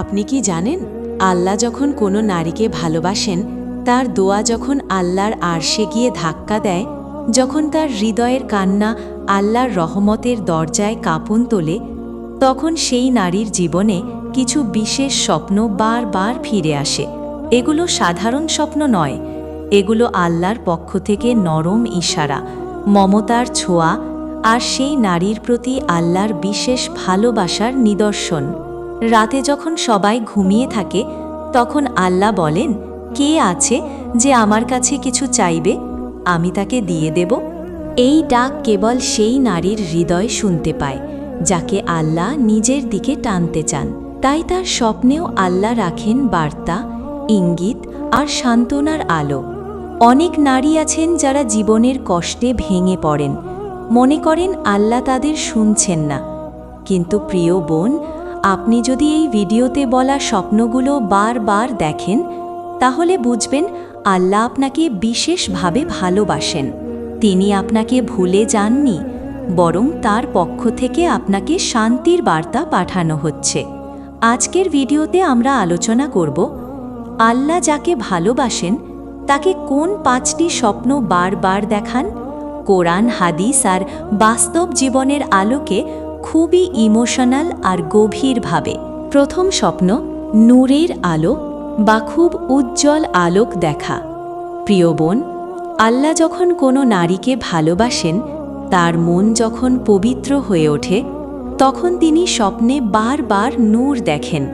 আপনি কি জানেন, আল্লাহ যখন কোনো নারীকে ভালোবাসেন, তার দোয়া যখন আল্লাহর আরশে গিয়ে ধাক্কা দেয়, যখন তার হৃদয়ের কান্না আল্লাহর রহমতের দরজায় কাঁপন তোলে, তখন সেই নারীর জীবনে কিছু বিশেষ স্বপ্ন বারবার ফিরে আসে। এগুলো সাধারণ স্বপ্ন নয়, এগুলো আল্লাহর পক্ষ থেকে নরম ইশারা, মমতার ছোঁয়া, আর সেই নারীর প্রতি আল্লাহর বিশেষ ভালোবাসার নিদর্শন। রাতে যখন সবাই ঘুমিয়ে থাকে, তখন আল্লাহ বলেন, কে আছে যে আমার কাছে কিছু চাইবে? আমি তাকে দিয়ে দেব। এই ডাক কেবল সেই নারীর হৃদয় শুনতে পায়, যাকে আল্লাহ নিজের দিকে টানতে চান। তাই তার স্বপ্নেও আল্লাহ রাখেন বার্তা, ইঙ্গিত আর সান্ত্বনার আলো। অনেক নারী আছেন যারা জীবনের কষ্টে ভেঙে পড়েন। মনে করেন আল্লাহ তাদের শুনছেন না। কিন্তু প্রিয় বোন আপনি যদি এই ভিডিওতে বলা স্বপ্নগুলো বারবার দেখেন, তাহলে বুঝবেন আল্লাহ আপনাকে বিশেষভাবে ভালোবাসেন। তিনি আপনাকে ভুলে যাননি, বরং তার পক্ষ থেকে আপনাকে শান্তির বার্তা পাঠানো হচ্ছে। আজকের ভিডিওতে আমরা আলোচনা করব, আল্লাহ যাকে ভালোবাসেন, তাকে কোন পাঁচটি স্বপ্ন বারবার দেখান? কোরআন, হাদিস আর বাস্তব জীবনের আলোকে খুবই ইমোশনাল আর গভীরভাবে। প্রথম স্বপ্ন, নূরের আলো বা খুব উজ্জ্বল আলোক দেখা। প্রিয় বোন আল্লাহ যখন কোনো নারীকে ভালোবাসেন, তার মন যখন পবিত্র হয়ে ওঠে, তখন তিনি স্বপ্নে বারবার নূর দেখেন।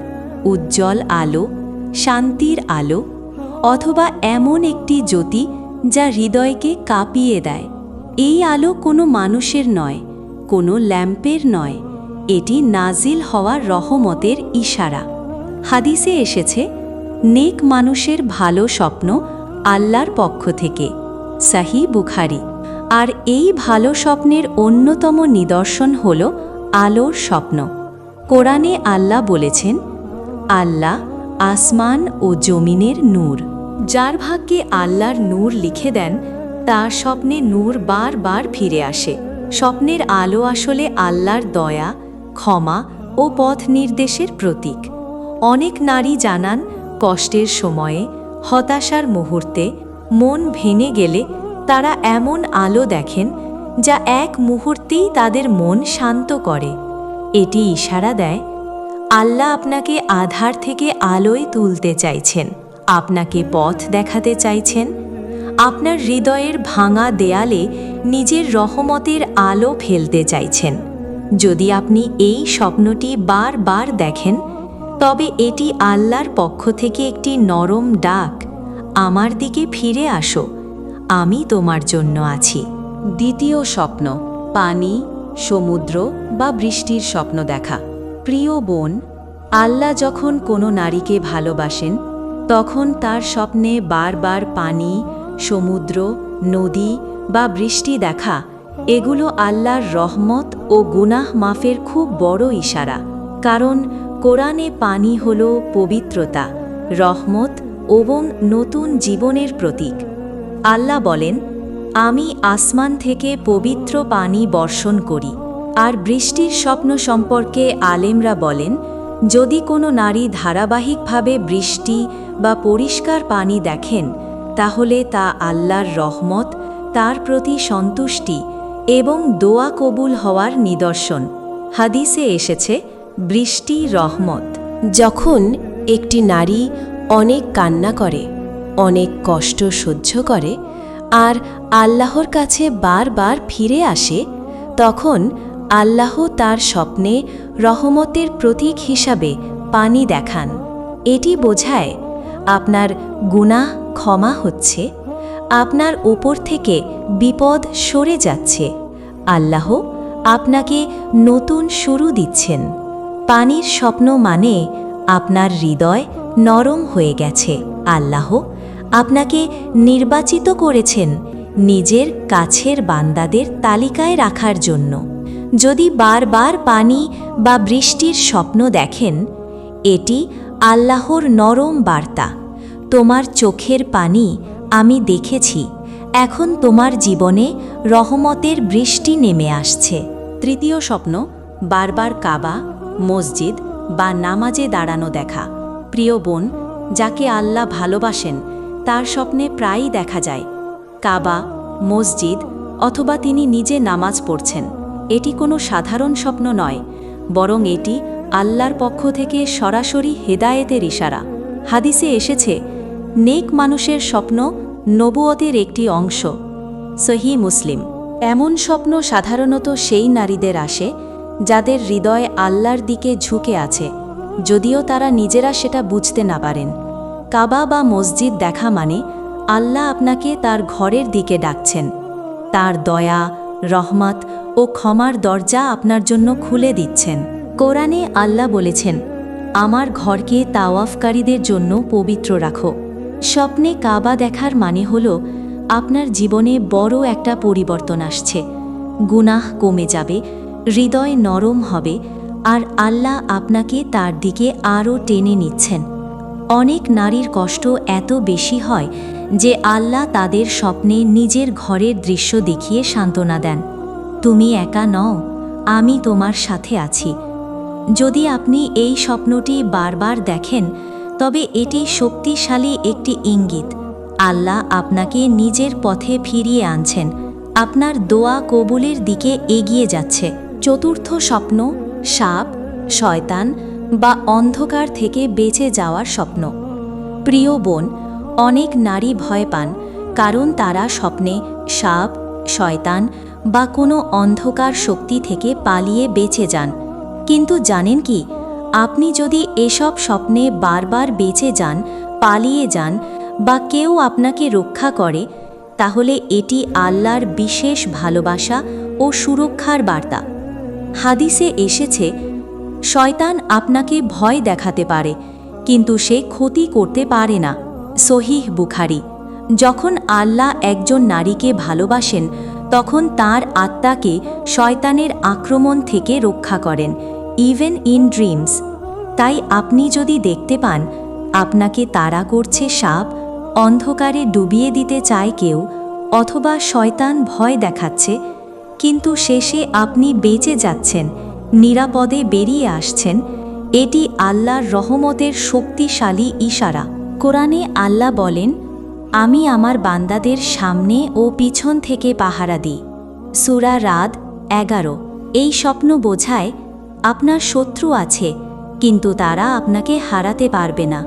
উজ্জ্বল আলো, শান্তির আলো অথবা এমন একটি জ্যোতি যা হৃদয়কে কাঁপিয়ে দেয়। এই আলো কোনো মানুষের নয় কোনো ল্যাম্পের নয়। এটি নাজিল হওয়া রহমতের ইশারা। হাদিসে এসেছে, নেক মানুষের ভালো স্বপ্ন আল্লাহর পক্ষ থেকে। সাহি বুখারি। আর এই ভালো স্বপ্নের অন্যতম নিদর্শন হল আলোর স্বপ্ন। কোরআনে আল্লাহ বলেছেন, আল্লাহ আসমান ও জমিনের নূর। যার ভাগ্যে আল্লাহর নূর লিখে দেন, তার স্বপ্নে নূর বারবার ফিরে আসে। স্বপ্নের আলো আসলে আল্লাহর দয়া, ক্ষমা ও পথ নির্দেশের প্রতীক। অনেক নারী জানান, কষ্টের সময়ে, হতাশার মুহূর্তে, মন ভেঙে গেলে তারা এমন আলো দেখেন, যা এক মুহূর্তেই তাদের মন শান্ত করে। এটি ইশারা দেয়, আল্লাহ আপনাকে আধার থেকে আলোয় তুলতে চাইছেন, আপনাকে পথ দেখাতে চাইছেন, আপনার হৃদয়ের ভাঙা দেয়ালে নিজের রহমতের আলো ফেলতে চাইছেন। যদি আপনি এই স্বপ্নটি বারবার দেখেন, তবে এটি আল্লাহর পক্ষ থেকে একটি নরম ডাক। আমার দিকে ফিরে আসো, আমি তোমার জন্য আছি। দ্বিতীয় স্বপ্ন, পানি, সমুদ্র বা বৃষ্টির স্বপ্ন দেখা। প্রিয় বোন, আল্লাহ যখন কোনো নারীকে ভালোবাসেন, তখন তার স্বপ্নে বারবার পানি, সমুদ্র, নদী বা বৃষ্টি দেখা, এগুলো আল্লাহর রহমত ও গুনাহ মাফের খুব বড় ইশারা। কারণ কোরআনে পানি হল পবিত্রতা, রহমত এবং নতুন জীবনের প্রতীক। আল্লাহ বলেন, আমি আসমান থেকে পবিত্র পানি বর্ষণ করি। আর বৃষ্টির স্বপ্ন সম্পর্কে আলেমরা বলেন, যদি কোনো নারী ধারাবাহিকভাবে বৃষ্টি বা পরিষ্কার পানি দেখেন, তাহলে তা আল্লাহর রহমত তার প্রতি সন্তুষ্টি এবং দোয়া কবুল হওয়ার নিদর্শন। হাদিসে এসেছে, বৃষ্টি রহমত। যখন একটি নারী অনেক কান্না করে, অনেক কষ্ট সহ্য করে, আর আল্লাহর কাছে বারবার ফিরে আসে, তখন আল্লাহ তার স্বপ্নে রহমতের প্রতীক হিসাবে পানি দেখান। এটি বোঝায়, আপনার গুনাহ ক্ষমা হচ্ছে আপনার ওপর থেকে বিপদ সরে যাচ্ছে। আল্লাহ আপনাকে নতুন শুরু দিচ্ছেন। পানির স্বপ্ন মানে আপনার হৃদয় নরম হয়ে গেছে। আল্লাহ আপনাকে নির্বাচিত করেছেন নিজের কাছের বান্দাদের তালিকায় রাখার জন্য। যদি বারবার পানি বা বৃষ্টির স্বপ্ন দেখেন, এটি আল্লাহর নরম বার্তা। তোমার চোখের পানি আমি দেখেছি, এখন তোমার জীবনে রহমতের বৃষ্টি নেমে আসছে। তৃতীয় স্বপ্ন, বারবার কাবা, মসজিদ বা নামাজে দাঁড়ানো দেখা। প্রিয় বোন, যাকে আল্লাহ ভালোবাসেন, তার স্বপ্নে প্রায়ই দেখা যায়। কাবা, মসজিদ অথবা তিনি নিজে নামাজ পড়ছেন, এটি কোনো সাধারণ স্বপ্ন নয়, বরং এটি আল্লাহর পক্ষ থেকে সরাসরি হেদায়েতের ইশারা। হাদিসে এসেছে, নেক মানুষের স্বপ্ন নবুয়তের একটি অংশ, সহি মুসলিম। এমন স্বপ্ন সাধারণত সেই নারীদের আসে, যাদের হৃদয় আল্লাহর দিকে ঝুঁকে আছে, যদিও তারা নিজেরা সেটা বুঝতে না পারেন। কাবা বা মসজিদ দেখা মানে আল্লাহ আপনাকে তার ঘরের দিকে ডাকছেন। তার দয়া, রহমত ও ক্ষমার দরজা আপনার জন্য খুলে দিচ্ছেন। কোরআনে আল্লাহ বলেছেন, আমার ঘরকে তাওয়াফকারীদের জন্য পবিত্র রাখো। স্বপ্নে কাবা দেখার মানে হল, আপনার জীবনে বড় একটা পরিবর্তন আসছে। গুনাহ কমে যাবে, হৃদয় নরম হবে, আর আল্লাহ আপনাকে তার দিকে আরও টেনে নিচ্ছেন। অনেক নারীর কষ্ট এত বেশি হয় যে আল্লাহ তাদের স্বপ্নে নিজের ঘরের দৃশ্য দেখিয়ে সান্ত্বনা দেন। তুমি একা নও, আমি তোমার সাথে আছি। যদি আপনি এই স্বপ্নটি বারবার দেখেন তবে এটি শক্তিশালী একটি ইঙ্গিত। আল্লাহ আপনাকে নিজের পথে ফিরিয়ে আনছেন। আপনার দোয়া কবুলের দিকে এগিয়ে যাচ্ছে। চতুর্থ স্বপ্ন, সাপ, শয়তান বা অন্ধকার থেকে বেঁচে যাওয়ার স্বপ্ন। প্রিয় বোন, অনেক নারী ভয় পান, কারণ তারা স্বপ্নে সাপ, শয়তান বা কোনো অন্ধকার শক্তি থেকে পালিয়ে বেঁচে যান। কিন্তু জানেন কি? আপনি যদি এসব স্বপ্নে বারবার বেঁচে যান, পালিয়ে যান বা কেউ আপনাকে রক্ষা করে, তাহলে এটি আল্লাহর বিশেষ ভালোবাসা ও সুরক্ষার বার্তা। হাদিসে এসেছে, শয়তান আপনাকে ভয় দেখাতে পারে, কিন্তু সে ক্ষতি করতে পারে না। সহিহ বুখারি। যখন আল্লাহ একজন নারীকে ভালোবাসেন, তখন তার আত্মাকে শয়তানের আক্রমণ থেকে রক্ষা করেন। ইভেন ইন ড্রিমস তাই আপনি যদি দেখতে পান, আপনাকে তাড়া করছে সাপ, অন্ধকারে ডুবিয়ে দিতে চায় কেউ, অথবা শয়তান ভয় দেখাচ্ছে, কিন্তু শেষে আপনি বেঁচে যাচ্ছেন, নিরাপদে বেরিয়ে আসছেন, এটি আল্লাহর রহমতের শক্তিশালী ইশারা। কোরআনে আল্লাহ বলেন, আমি আমার বান্দাদের সামনে ও পিছন থেকে পাহারা দিই। সুরা রাদ এগারো। এই স্বপ্ন বোঝায় আপনার শত্রু আছে, কিন্তু তারা আপনাকে হারাতে পারবে না।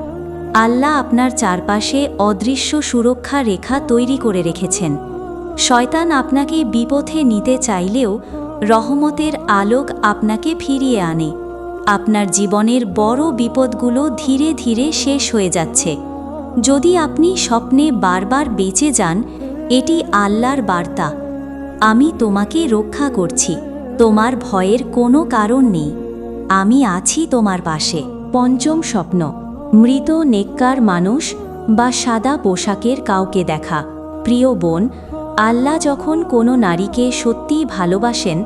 আল্লাহ আপনার চারপাশে অদৃশ্য সুরক্ষা রেখা তৈরি করে রেখেছেন। শয়তান আপনাকে বিপথে নিতে চাইলেও রহমতের আলোক আপনাকে ফিরিয়ে আনে। আপনার জীবনের বড় বিপদগুলো ধীরে ধীরে শেষ হয়ে যাচ্ছে। যদি আপনি স্বপ্নে বারবার বেঁচে যান, এটি আল্লাহর বার্তা। আমি তোমাকে রক্ষা করছি। তোমার ভয়ের কোনো কারণ নেই। আমি আছি তোমার পাশে। পঞ্চম স্বপ্ন। মৃত নেককার মানুষ বা সাদা পোশাকের কাউকে দেখা। প্রিয় বোন, আল্লাহ যখন কোনো নারীকে সত্যিই ভালোবাসেন,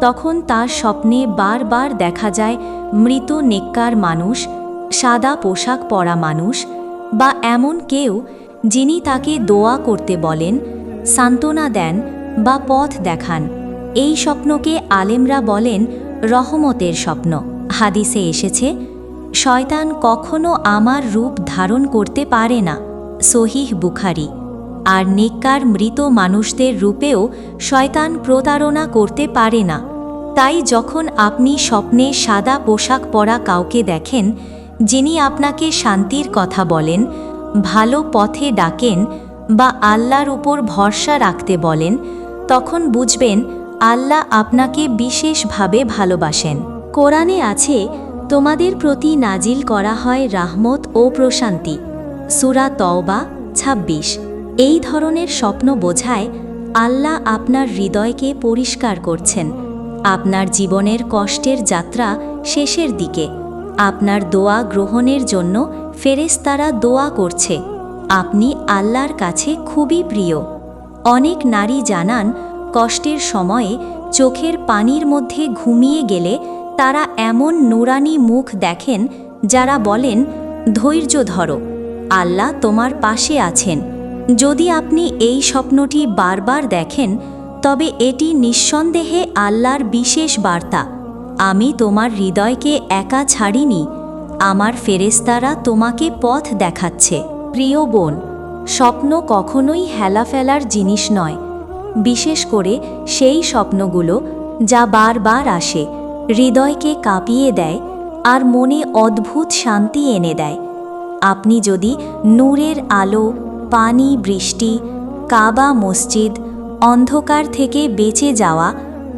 তখন তার স্বপ্নে বারবার দেখা যায় মৃত নেককার মানুষ, সাদা পোশাক পরা মানুষ বা এমন কেউ যিনি তাকে দোয়া করতে বলেন, সান্ত্বনা দেন বা পথ দেখান। এই স্বপ্নকে আলেমরা বলেন রহমতের স্বপ্ন। হাদিসে এসেছে, শয়তান কখনো আমার রূপ ধারণ করতে পারে না। সহিহ বুখারি। আর নেককার মৃত মানুষদের রূপেও শয়তান প্রতারণা করতে পারে না। তাই যখন আপনি স্বপ্নে সাদা পোশাক পরা কাউকে দেখেন, যিনি আপনাকে শান্তির কথা বলেন, ভালো পথে ডাকেন বা আল্লাহর উপর ভরসা রাখতে বলেন, তখন বুঝবেন আল্লাহ আপনাকে বিশেষভাবে ভালোবাসেন। কোরআনে আছে, তোমাদের প্রতি নাজিল করা হয় রাহমত ও প্রশান্তি। সুরা তওবা ২৬ এই ধরনের স্বপ্ন বোঝায়, আল্লাহ আপনার হৃদয়কে পরিষ্কার করছেন। আপনার জীবনের কষ্টের যাত্রা শেষের দিকে। আপনার দোয়া গ্রহণের জন্য ফেরেস্তারা দোয়া করছে। আপনি আল্লাহর কাছে খুবই প্রিয়। অনেক নারী জানান কষ্টের সময়ে চোখের পানির মধ্যে ঘুমিয়ে গেলে তারা এমন নুরানি মুখ দেখেন যারা বলেন, ধৈর্য ধরো, আল্লাহ তোমার পাশে আছেন। যদি আপনি এই স্বপ্নটি বারবার দেখেন, তবে এটি নিঃসন্দেহে আল্লাহর বিশেষ বার্তা। আমি তোমার হৃদয়কে একা ছাড়িনি, আমার ফেরেস্তারা তোমাকে পথ দেখাচ্ছে। প্রিয় বোন, স্বপ্ন কখনোই হেলা ফেলার জিনিস নয়। বিশেষ করে সেই স্বপ্নগুলো যা বারবার আসে, হৃদয়কে কাঁপিয়ে দেয় আর মনে অদ্ভুত শান্তি এনে দেয়। আপনি যদি নূরের আলো, পানি, বৃষ্টি, কাবা মসজিদ, অন্ধকার থেকে বেঁচে যাওয়া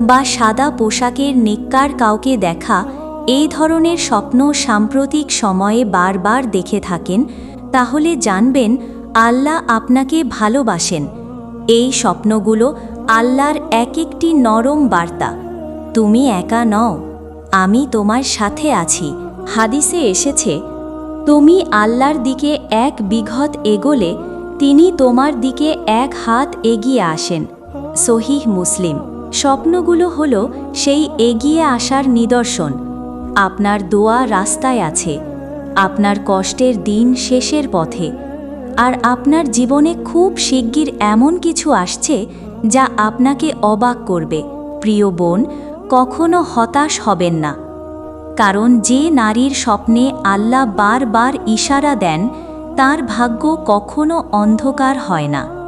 বা সাদা পোশাকের নেককার কাউকে দেখা, এই ধরনের স্বপ্ন সাম্প্রতিক সময়ে বারবার দেখে থাকেন, তাহলে জানবেন আল্লাহ আপনাকে ভালোবাসেন। এই স্বপ্নগুলো আল্লাহর এক একটি নরম বার্তা। তুমি একা নও, আমি তোমার সাথে আছি। হাদিসে এসেছে, তুমি আল্লাহর দিকে এক বিঘত এগোলে, তিনি তোমার দিকে এক হাত এগিয়ে আসেন। সহিহ মুসলিম। স্বপ্নগুলো হল সেই এগিয়ে আসার নিদর্শন। আপনার দোয়া রাস্তায় আছে। আপনার কষ্টের দিন শেষের পথে। আর আপনার জীবনে খুব শিগগির এমন কিছু আসছে যা আপনাকে অবাক করবে। প্রিয় বোন, কখনো হতাশ হবেন না। কারণ যে নারীর স্বপ্নে আল্লাহ বারবার ইশারা দেন, তার ভাগ্য কখনো অন্ধকার হয় না।